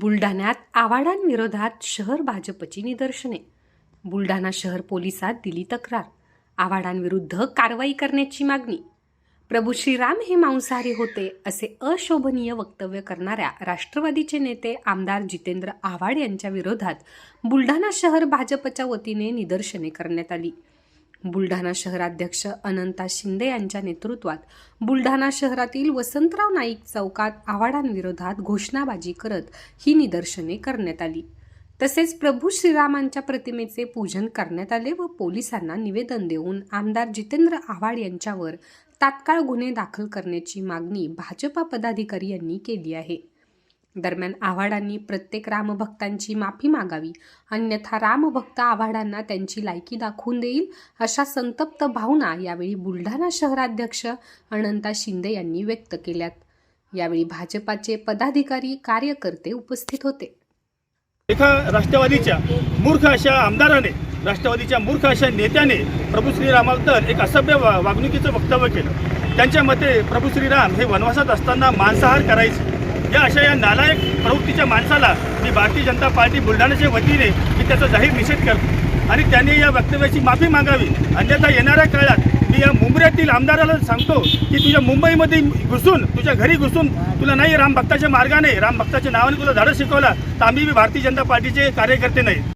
बुलढाण्यात आवाडांविरोधात शहर भाजपची निदर्शने. बुलढाणा शहर पोलिसात दिली तक्रार. आवाडांविरुद्ध कारवाई करण्याची मागणी. प्रभू श्रीराम हे मांसाहारी होते असे अशोभनीय वक्तव्य करणाऱ्या राष्ट्रवादीचे नेते आमदार जितेंद्र आव्हाड यांच्या विरोधात बुलढाणा शहर भाजपच्या वतीने निदर्शने करण्यात आली. बुलढाणा शहराध्यक्ष अनंता शिंदे यांच्या नेतृत्वात बुलढाणा शहरातील वसंतराव नाईक चौकात आव्हाडांविरोधात घोषणाबाजी करत ही निदर्शने करण्यात आली. तसेच प्रभू श्रीरामांच्या प्रतिमेचे पूजन करण्यात आले व पोलिसांना निवेदन देऊन आमदार जितेंद्र आव्हाड यांच्यावर तात्काळ गुन्हे दाखल करण्याची मागणी भाजपा पदाधिकारी यांनी केली आहे. दरम्यान आव्हाडांनी प्रत्येक रामभक्तांची माफी मागावी. अन्यथा रामभक्त आव्हाडांना त्यांची लायकी दाखवून देईल अशा संतप्त भावना यावेळी बुलढाणा शहराध्यक्ष अनंता शिंदे यांनी व्यक्त केल्यात. यावेळी भाजपाचे पदाधिकारी कार्यकर्ते उपस्थित होते. एका राष्ट्रवादीच्या मूर्ख अशा आमदाराने राष्ट्रवादीच्या मूर्ख अशा नेत्याने प्रभू श्रीरामाबद्दल एक असभ्य वागणुकीचं वक्तव्य केलं. त्यांच्या मते प्रभू श्रीराम हे वनवासात असताना मांसाहार करायचे. या अशा या नालायक प्रवृत्तीच्या माणसाला मी भारतीय जनता पार्टी बुलढाण्याच्या वतीने मी त्याचा जाहीर निषेध करतो. आणि त्यांनी या वक्तव्याची माफी मागावी. अन्यथा येणाऱ्या काळात मी या मुंबऱ्यातील आमदाराला सांगतो की तुझ्या मुंबईमध्ये घुसून तुझ्या घरी घुसून तुला नाही राम भक्ताच्या मार्गाने राम भक्ताच्या नावाने तुला धडा शिकवला तर आम्ही बी भारतीय जनता पार्टीचे कार्यकर्ते नाही.